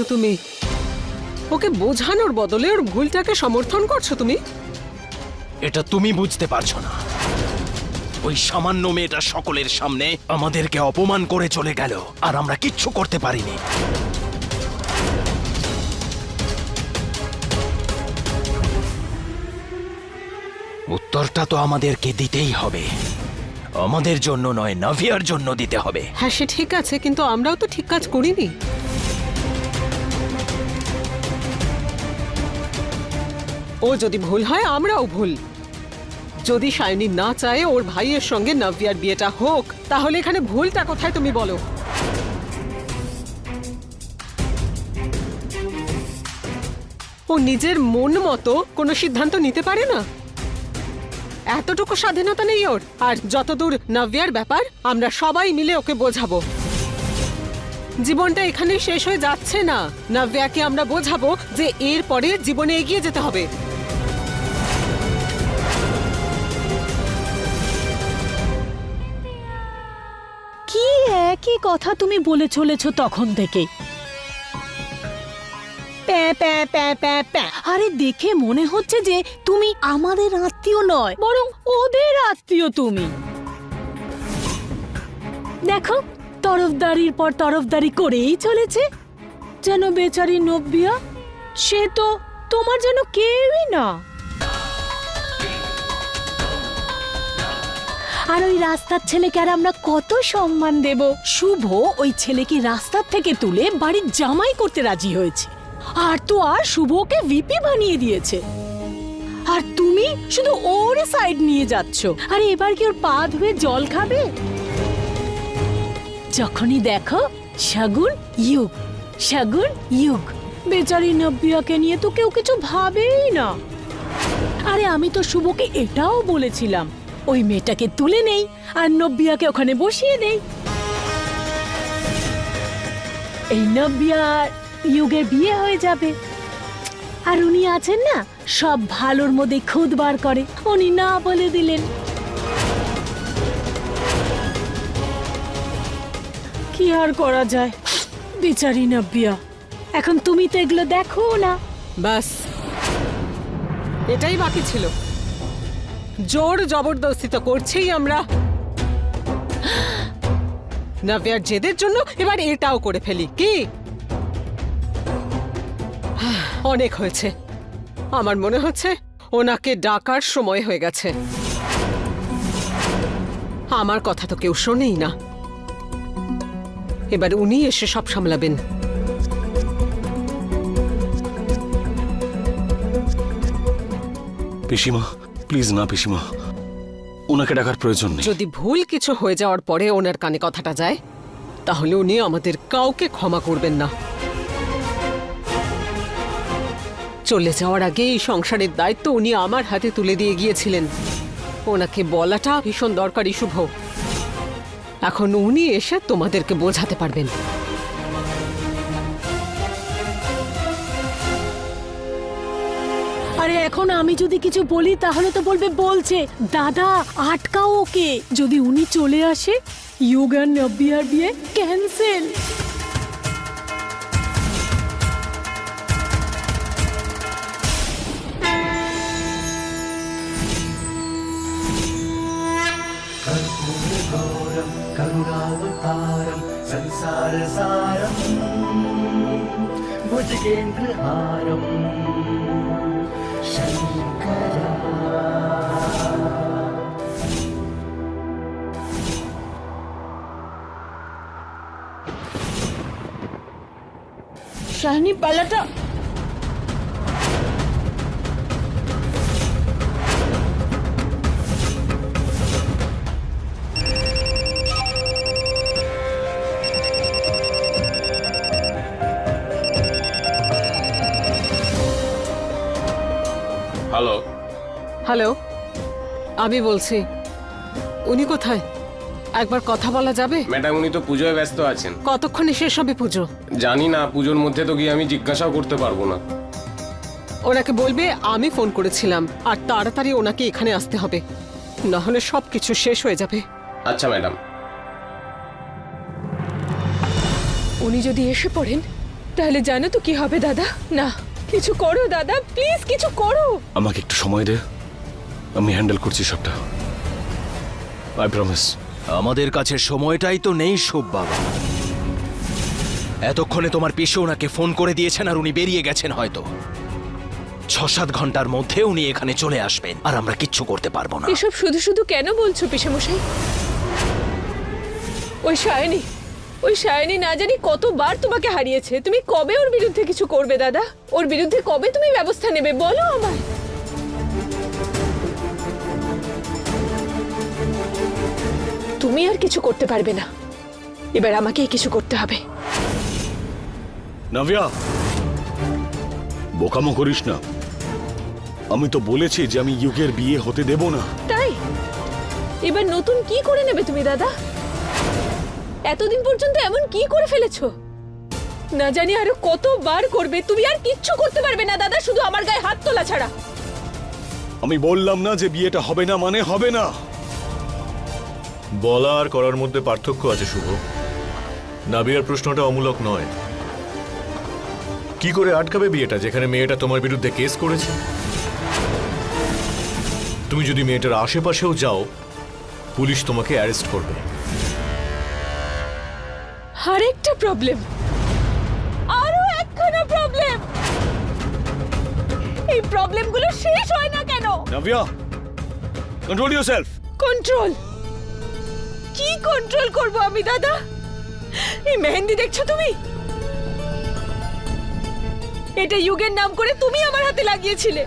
করছ তুমি? ওকে বোঝানোর বদলে ওর ভুলটাকে সমর্থন করছ তুমি? এটা তুমি বুঝতে পারছ না। ওই সামান্য মেয়েটা সকলের সামনে আমাদেরকে অপমান করে চলে গেল আর আমরা কিচ্ছু করতে পারিনি। উত্তরটা তো আমাদেরকে দিতেই হবে। আমাদের জন্য নয় নাভিয়ার জন্য দিতে হবে। হ্যাঁ সে ঠিক আছে কিন্তু আমরাও তো ঠিক কাজ করিনি। ও যদি ভুল হয়, আমরাও ভুল। যদি সায়নী না চায়, ওর ভাইয়ের সঙ্গে নভিয়ার বিয়েটা হোক, তাহলে এখানে ভুলটা কোথায় তুমি বলো? ও নিজের মন মতো কোনো সিদ্ধান্ত নিতে পারে না? এতটুকু স্বাধীনতা নেই ওর, আর যতদূর নব্যার ব্যাপার, আমরা সবাই মিলে ওকে বোঝাবো। জীবনটা এখানে শেষ হয়ে যাচ্ছে না। নব্যাকে আমরা বোঝাবো যে এর পরে জীবনে এগিয়ে যেতে হবে। একই কথা তুমি বলে চলেছ তখন থেকে। আরে দেখে মনে হচ্ছে যে তুমি আমাদের আত্মীয় নয়, বরং ওদের আত্মীয় তুমি। দেখো, তরফদারির পর তরফদারি করেই চলেছে। যেন বেচারি নব্বিয়া, সে তো তোমার যেন কেউই না। আর ওই রাস্তার ছেলেকে আর আমরা কত সম্মান দেব? শুভ ওই ছেলেকে রাস্তার থেকে তুলে বাড়ির জামাই করতে রাজি হয়েছে। আর তো আর শুভকে ভিপি বানিয়ে দিয়েছে। আর তুমি শুধু ওর সাইড নিয়ে যাচ্ছ। আরে এবার কি ওর পা ধুয়ে জল খাবে? যখনই দেখো শাগুন ইউগ শাগুন ইউগ বেচারি নব্বিয়াকে নিয়ে তো কেউ কিছু ভাবেই না। আরে আমি তো শুভকে এটাও বলেছিলাম ওই মেয়েটাকে তুলে নেই আর নব্বিয়াকে ওখানে বসিয়ে নেই এই নব্বিয়া ইউগের বিয়ে হয়ে যাবে। আর উনি আছেন না, সব ভালোর মধ্যে খুদ বার করে। উনি না বলে দিলেন। কি আর করা যায়? বিচারি নব্বিয়া, এখন তুমি তো এগুলো দেখো না। ব্যাস এটাই বাকি ছিল। জোর জবরদস্তি তো করছেই আমরা। নব্যার জেদের জন্য এবার এটাও করে ফেলি, কি? অনেক হয়েছে। আমার মনে হচ্ছে ওনাকে ডাকার সময় হয়ে গেছে। আমার কথা তো কেউ শোনেই না। এবার উনি এসে সব সামলাবেন। পিসিমা প্লিজ না, পিসিমা। ওনাকে ডাকার প্রয়োজন নেই। যদি ভুল কিছু হয়ে যাওয়ার পরে ওনার কানে কথাটা যায়, তাহলে উনি আমাদের কাউকে ক্ষমা করবেন না। চলে যাওয়ার আগে এই সংসারের দায়িত্ব উনি আমার হাতে তুলে দিয়ে গিয়েছিলেন। ওনাকে বলাটা ভীষণ দরকারি শুভ। এখন উনি এসে তোমাদেরকে বোঝাতে পারবেন। আরে এখন আমি যদি কিছু বলি তাহলে তো বলবে বলছে দাদা আটকাও ওকে যদি উনি চলে আসে ইয়োগার নব্বিয়ার বিয়ে ক্যান্সেল करुणावतारं संसारसारम् भुजगेन्द्रहारम् শাহিনী পালাটা হ্যালো হ্যালো আমি বলছি উনি কোথায়? একবার কথা বলা যাবে? ম্যাডাম উনি তো পুজোয় ব্যস্ত আছেন। কতক্ষণে শেষ হবে পুজো? জানি না পুজোর মধ্যে তো গিয়ে আমি জিজ্ঞাসাও করতে পারব না। ওনাকে বলবে আমি ফোন করেছিলাম আর তাড়াতাড়ি ওনাকে এখানে আসতে হবে। না হলে সব কিছু শেষ হয়ে যাবে। আচ্ছা ম্যাডাম। উনি যদি এসে পড়েন তাহলে জানো তো কি হবে দাদা? না কিছু করো দাদা প্লিজ কিছু করো। আমাকে একটু সময় দে। আমি হ্যান্ডেল করছি সবটা। আই প্রমিস আমাদের কাছে সময়টাই তো নেই, শুভ বাবা। এতক্ষণে তোমার পিসে ওনাকে ফোন করে দিয়েছেন আর উনি বেরিয়ে গেছেন হয়তো। ছ সাত ঘণ্টার মধ্যে উনি এখানে চলে আসবেন, আর আমরা কিচ্ছু করতে পারব না। এসব শুধু শুধু কেন বলছো পিসেমশাই? ওই সায়নী ওই সায়নী না জানি কতবার তোমাকে হারিয়েছে। তুমি কবে ওর বিরুদ্ধে কিছু করবে, দাদা? ওর বিরুদ্ধে কবে তুমি ব্যবস্থা নেবে, বলো আমায়। তুমি আর কিছু করতে পারবে না। এবার আমাকেই কিছু করতে হবে। নাভিয়া বোকামো করিস না। আমি তো বলেছি যে আমি ইউকের বিয়ে হতে দেব না। তাই? এবার নতুন কি করে নেবে তুমি দাদা? এতদিন পর্যন্ত এমন কি করে ফেলেছো? না জানি আরও কতবার করবে তুমি আর কিচ্ছু করতে পারবে না দাদা শুধু আমার গায়ে হাত তোলা ছাড়া। আমি বললাম না যে বিয়েটা হবে না মানে হবে না। বলা আর করার মধ্যে পার্থক্য আছে শুভ। নাবিয়ার প্রশ্নটা অমূলক নয়। কি করে আটকাবে বিয়েটা যেখানে মেয়েটা তোমার বিরুদ্ধে কেস করেছে? তুমি যদি মেয়েটার আশেপাশেও যাও পুলিশ তোমাকে অ্যারেস্ট করবে। আরেকটা প্রবলেম। আরও একখানা প্রবলেম। এই প্রবলেমগুলো শেষ হয় না কেন? নাভিয়া কন্ট্রোল ইউর সেলফ কন্ট্রোল কি কন্ট্রোল করব আমি দাদা? এই মেহেন্দি দেখছ তুমি? এটা যুগের নাম করে তুমি আমার হাতে লাগিয়েছিলে।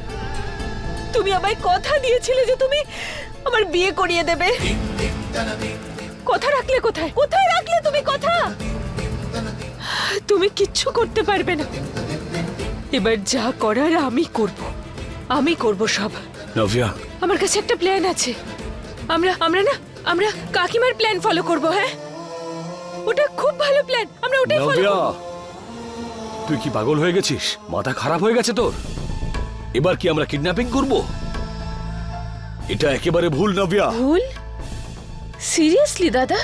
তুমি আমায় কথা দিয়েছিলে যে তুমি আমার বিয়ে করিয়ে দেবে। কথা রাখলে কোথায়? কোথায় রাখলে তুমি কথা? তুমি কিচ্ছু করতে পারবে না। এবার যা করার আমি করব। আমি করব সব। নাভিয়া। আমার কাছে একটা প্ল্যান আছে। আমরা আমরা না আমরা কাকিমার প্ল্যান ফলো করব হ্যাঁ? ওটা খুব ভালো প্ল্যান আমরা ওটাই ফলো করব। তুই কি পাগল হয়ে গেছিস? মাথা খারাপ হয়ে গেছে তোর? এবার কি আমরা কিডন্যাপিং করব? এটা একেবারে ভুল নাভিয়া ভুল? সিরিয়াসলি দাদা?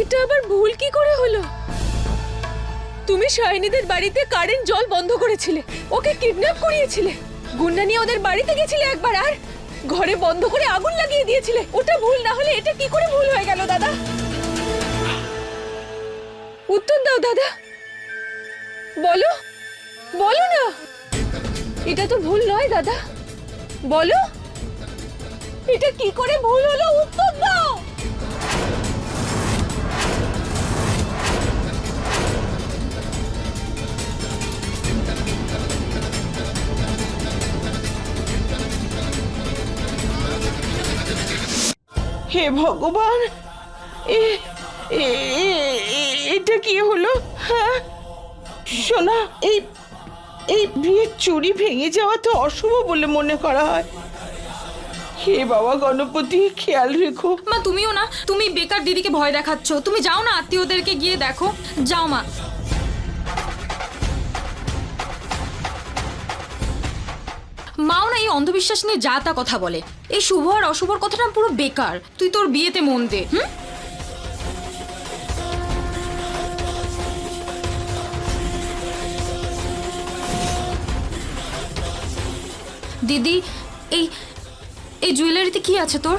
এটা আবার ভুল কি করে হলো? তুমি শাইনিদের বাড়িতে কারেন্ট জল বন্ধ করেছিলে ওকে কিডন্যাপ করিয়েছিলে। গুন্ডা নিয়ে ওদের বাড়িতে গেছিলে একবার আর ঘরে বন্ধ করে আগুন লাগিয়ে দিয়েছিলে। ওটা ভুল, না হলে এটা কি করে ভুল হয়ে গেল, দাদা? উত্তর দাও, দাদা। বলো বলো না। এটা তো ভুল নয়, দাদা। বলো। এটা কি করে ভুল হলো? উত্তর দাও। হে ভগবান এটা কি হলো? হ্যাঁ? সোনা, এই এই বিয়ের চুরি ভেঙে যাওয়া তো অশুভ বলে মনে করা হয়। হে বাবা গণপতি, খেয়াল রেখো। মা, তুমিও না, তুমি বেকার দিদিকে ভয় দেখাচ্ছ। তুমি যাও না আত্মীয়দেরকে গিয়ে দেখো। যাও মা। মাও না এই অন্ধবিশ্বাস নিয়ে যা তা কথা বলে। এই শুভ আর অশুভর কথাটা পুরো বেকার। তুই তোর বিয়েতে মন দে, হুম? দিদি, এই এই জুয়েলারিতে কি আছে তোর?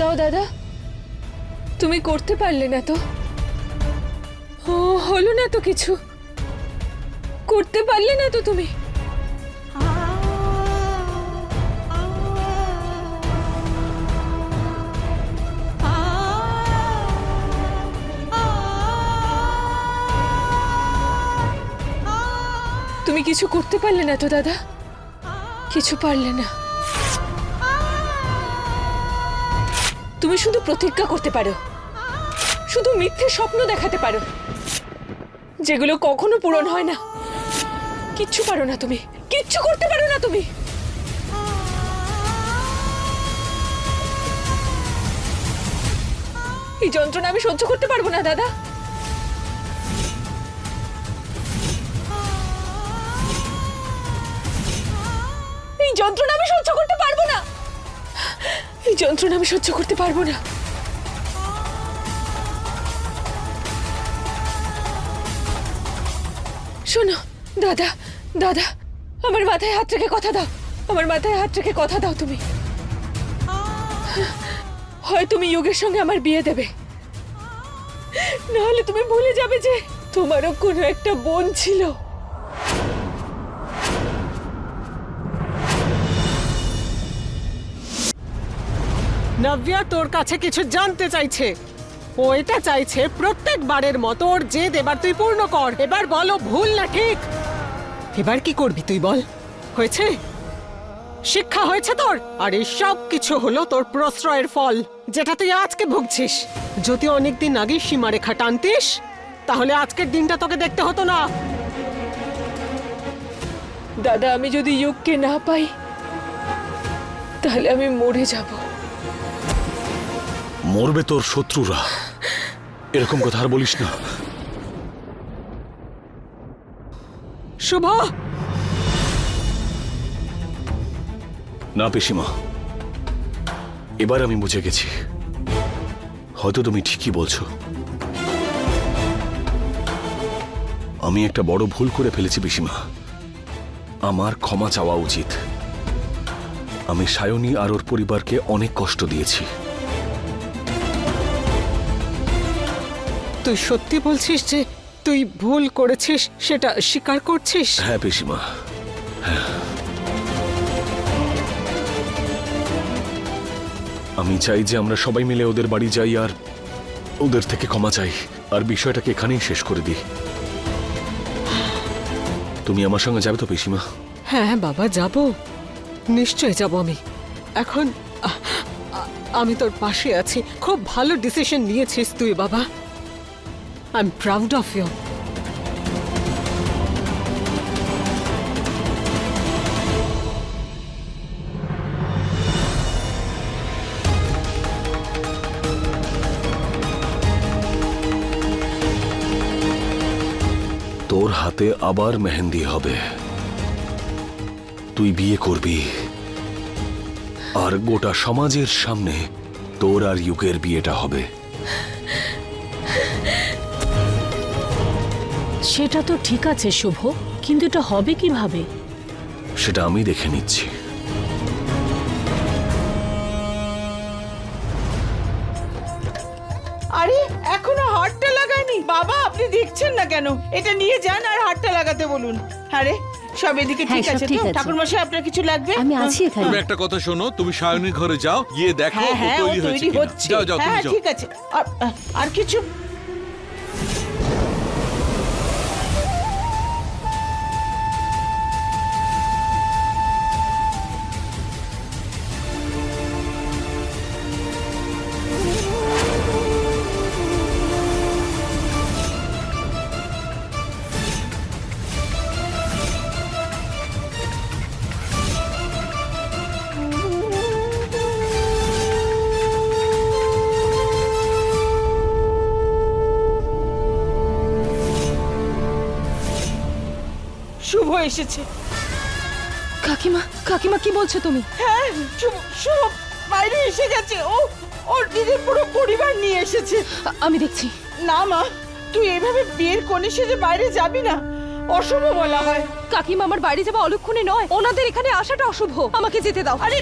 দাও, দাদা। তুমি করতে পারলে না তো। ও, হলো না তো কিছু। করতে পারলে না তো তুমি। তুমি কিছু করতে পারলে না তো, দাদা। কিছু পারলে না। তুমি শুধু প্রতিজ্ঞা করতে পারো। শুধু মিথ্যে স্বপ্ন দেখাতে পারো। যেগুলো কখনো পূরণ হয় না। কিচ্ছু পারো না তুমি। কিচ্ছু করতে পারো না তুমি। এই যন্ত্রণা আমি সহ্য করতে পারব না, দাদা। যন্ত্রণা আমি সহ্য করতে পারব না। শোনো, দাদা দাদা, আমার মাথায় হাত রেখে কথা দাও। আমার মাথায় হাত রেখে কথা দাও তুমি। হয় তুমি যোগের সঙ্গে আমার বিয়ে দেবে। নাহলে তুমি ভুলে যাবে যে তোমারও কোনো একটা বোন ছিল। নব্যা তোর কাছে কিছু জানতে চাইছে। ও এটা চাইছে প্রত্যেকবারের মতো ওর যে দেবার তুই পূর্ণ কর। এবার বলো ভুল না ঠিক? এবার কি করবি তুই বল? হয়েছে? শিক্ষা হয়েছে তোর? আর এই সব কিছু হলো তোর প্রশ্রয়ের ফল, যেটা তুই আজকে ভুগছিস। যদি অনেকদিন আগে সীমারেখা টানতিস, তাহলে আজকের দিনটা তোকে দেখতে হতো না। দাদা, আমি যদি ইউককে না পাই, তাহলে আমি মরে যাব। মরবে তোর শত্রুরা। এরকম কথা আর বলিস না। শুভ! না পিসিমা এবার আমি বুঝে গেছি। হয়তো তুমি ঠিকই বলছো। আমি একটা বড় ভুল করে ফেলেছি পিসিমা। আমার ক্ষমা চাওয়া উচিত। আমি সায়নী আর ওর পরিবারকে অনেক কষ্ট দিয়েছি। তুই সত্যি বলছিস যে তুই ভুল করেছিস সেটা স্বীকার করছিস? হ্যাঁ পিসিমা। হ্যাঁ। আমি চাই যে আমরা সবাই মিলে ওদের বাড়ি যাই আর ওদের থেকে ক্ষমা চাই। আর বিষয়টাকে এখানেই শেষ করে দিই। তুমি আমার সঙ্গে যাবে তো পিসিমা? হ্যাঁ বাবা যাব। নিশ্চয় যাব আমি। এখন আমি তোর পাশে আছি। খুব ভালো ডিসিশন নিয়েছিস তুই বাবা। I am proud of you তোর হাতে আবার মেহেন্দি হবে। তুই বিয়ে করবি। আর গোটা সমাজের সামনে তোর আর ইউকের বিয়েটা হবে। সেটা তো ঠিক আছে শুভ কিন্তু এটা হবে কীভাবে? সেটা আমি দেখে নিচ্ছি। আরে এখনও হারটা লাগায়নি। বাবা আপনি দেখছেন না কেন? এটা নিয়ে যান আর হারটা লাগাতে বলুন। আরে সব এদিকে হ্যাঁ, ঠিক আছে ঠিক তো আছে। ঠাকুরমশাই আপনার কিছু লাগবে? আমি আছি এখানে। তুমি একটা কথা শোনো তুমি সায়নীর ঘরে যাও গিয়ে দেখো হ্যাঁ হ্যাঁ তৈরি হয়েছে হচ্ছে। যাও যাও তুমি হ্যাঁ যাও। ঠিক আছে। আর আর কিছু এসেছে। কাকিমা কাকিমা কি বলছো তুমি? হ্যাঁ বাইরে এসে গেছে। ও ওর দিদির পুরো পরিবার নিয়ে এসেছে। আমি দেখছি। না মা তুই এভাবে বিয়ের কোণে সেজে বাইরে যাবি না। অশুভ বলা হয়। কাকিমা আমার বাড়ি যাওয়া অলক্ষণে নয়। ওনাদের এখানে আসাটা অশুভ। আমাকে যেতে দাও। আরে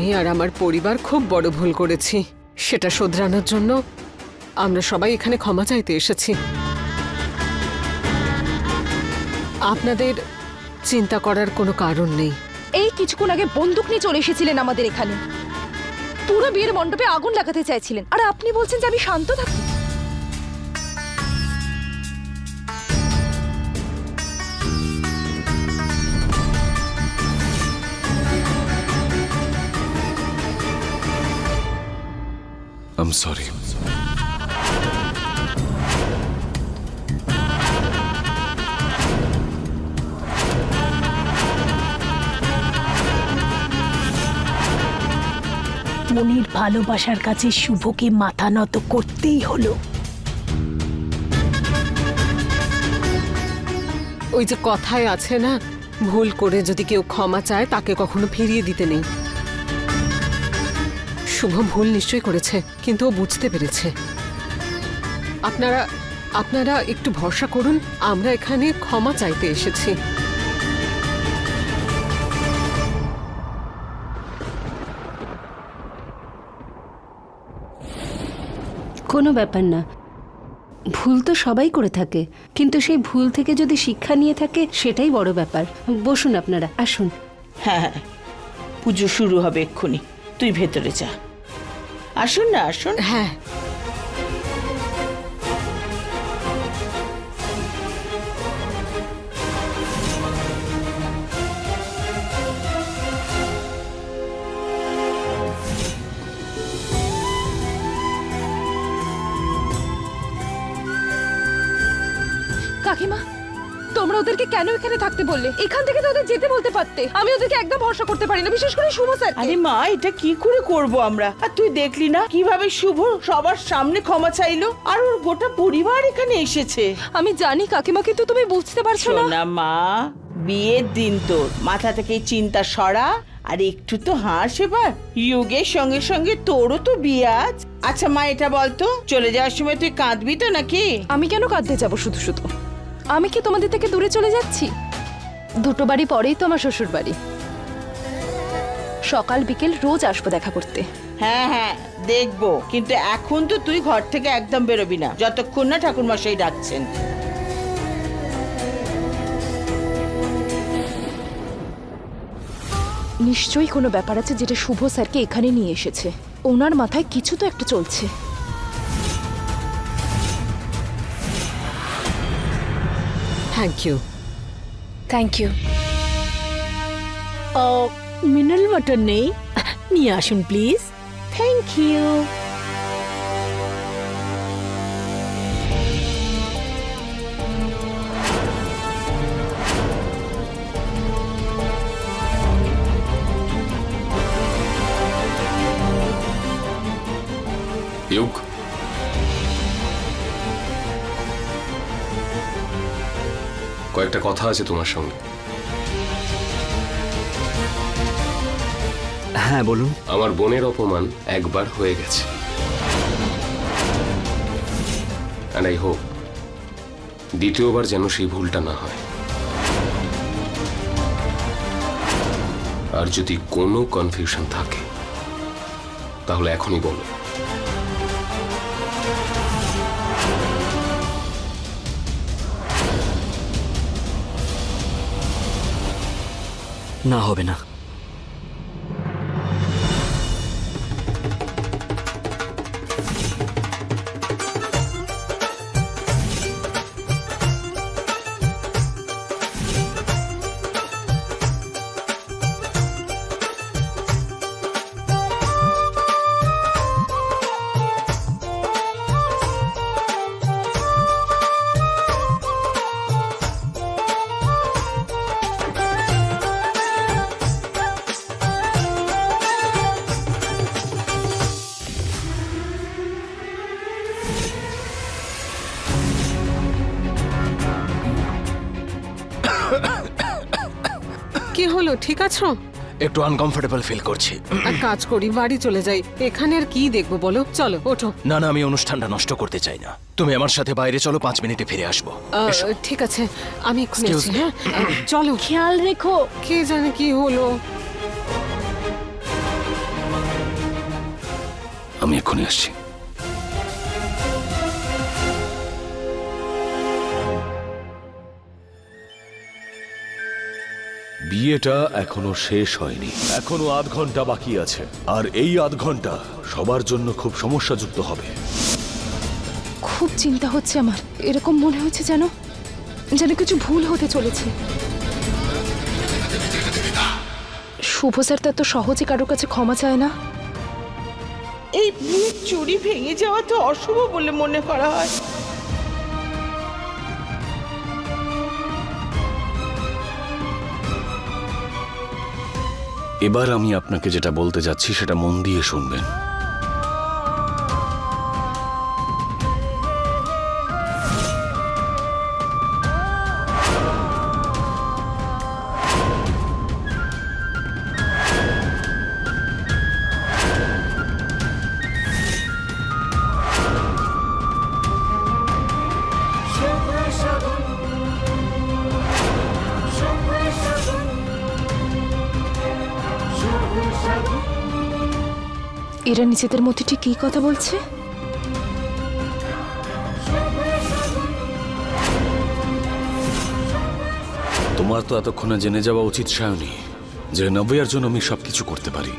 আমি আর আমার পরিবার খুব বড় ভুল করেছি। সেটা শোধরানোর জন্য আমরা সবাই এখানে ক্ষমা চাইতে এসেছি। আপনাদের চিন্তা করার কোনো কারণ নেই। এই কিছুক্ষণ আগে বন্দুক নিয়ে চলে এসেছিলেন আমাদের এখানে। পুরো বিয়ের মণ্ডপে আগুন লাগাতে চাইছিলেন। আর আপনি বলছেন যে আমি শান্ত থাকি। আম সরি মনির ভালোবাসার কাছে শুভকে মাথা নত করতেই হলো। ওই যে কথায় আছে না ভুল করে যদি কেউ ক্ষমা চায় তাকে কখনো ফিরিয়ে দিতে নেই। শুভ ভুল নিশ্চয়ই করেছে কিন্তু ও বুঝতে পেরেছে। আপনারা আপনারা একটু ভরসা করুন আমরা এখানে ক্ষমা চাইতে এসেছি। কোনো ব্যাপার না। ভুল তো সবাই করে থাকে কিন্তু সেই ভুল থেকে যদি শিক্ষা নিয়ে থাকে সেটাই বড় ব্যাপার। বসুন আপনারা আসুন। হ্যাঁ হ্যাঁ পুজো শুরু হবে এক্ষুনি। তুই ভেতরে যা। আসুন না আসুন। হ্যাঁ। কাকিমা তোমরা ওদেরকে কেন এখানে থাকতে বললে? এখান থেকে তো ওদের যেতে বলতে পারতে। আমি ওদেরকে একদম ভরসা করতে পারি না বিশেষ করে শুভ স্যার আরে মা এটা কি করে করব আমরা? আর তুই দেখলি না কীভাবে শুভ সবার সামনে ক্ষমা চাইলো? আর ওর গোটা পরিবার এখানে এসেছে। আমি জানি কাকিমা কিন্তু তুমি বুঝতে পারছ না মা বিয়ের দিন তোর। মাথা থেকে এই চিন্তা সরা আর একটু তো হাস এবার। যুগের সঙ্গে সঙ্গে তোরও তো বিয়ে আজ। আচ্ছা মা এটা বলতো চলে যাওয়ার সময় তুই কাঁদবি তো নাকি? আমি কেন কাঁদতে যাব শুধু শুধু? আমি কি তোমাদের থেকে দূরে চলে যাচ্ছি? দুটো বাড়ি পরেই তো আমার শ্বশুর বাড়ি সকাল বিকেল রোজ আসব দেখা করতে। হ্যাঁ হ্যাঁ দেখব। কিন্তু এখন তো তুই ঘর থেকে একদম বেরোবি না। যতক্ষণ না ঠাকুর মশাই ডাকছেন। নিশ্চয়ই কোনো ব্যাপার আছে যেটা শুভ স্যারকে এখানে নিয়ে এসেছে। ওনার মাথায় কিছু তো একটা চলছে। Thank you. Thank you. Uh, oh, mineral water nahi? Niyashin, please. Thank you. Yok. কয়েকটা কথা আছে তোমার সঙ্গে। হ্যাঁ বলুন। আমার বোনের অপমান একবার হয়ে গেছে। অ্যান্ড আই হোপ দ্বিতীয়বার যেন সেই ভুলটা না হয়। আর যদি কোনো কনফিউশন থাকে তাহলে এখনই বলো। না হবে না কি হলো? ঠিক আছো? একটু আনকমফোর্টেবল ফিল করছি। এক কাজ করি বাড়ি চলে যাই। এখানে আর কি দেখব বলো? চলো ওঠো। না না আমি অনুষ্ঠানটা নষ্ট করতে চাই না। তুমি আমার সাথে বাইরে চলো পাঁচ মিনিটে ফিরে আসব। আহ, এসো। ঠিক আছে আমি এক্ষুনি Excuse আসছি me. হ্যাঁ? আহ, চলো। খেয়াল রেখো। কে জানে কি হলো? আমি এক্ষুনি আসছি। বিয়েটা এখনও শেষ হয়নি। এখনও আধ ঘণ্টা বাকি আছে। আর এই আধ ঘণ্টা সবার জন্য খুব সমস্যাযুক্ত হবে। খুব চিন্তা হচ্ছে আমার। এরকম মনে হচ্ছে যেন যেন কিছু ভুল হতে চলেছে। শুভ স্যার তো এত সহজে কারোর কাছে ক্ষমা চায় না। এই চুরি ভেঙে যাওয়া তো অশুভ বলে মনে করা হয়। এবার আমি আপনাকে যেটা বলতে যাচ্ছি সেটা মন দিয়ে শুনবেন। এরা নিজেদের মধ্যে ঠিক কী কথা বলছে? তোমার তো এতক্ষণে জেনে যাওয়া উচিত, সায়নী, যে নব্বইয়ার জন্য আমি সবকিছু করতে পারি।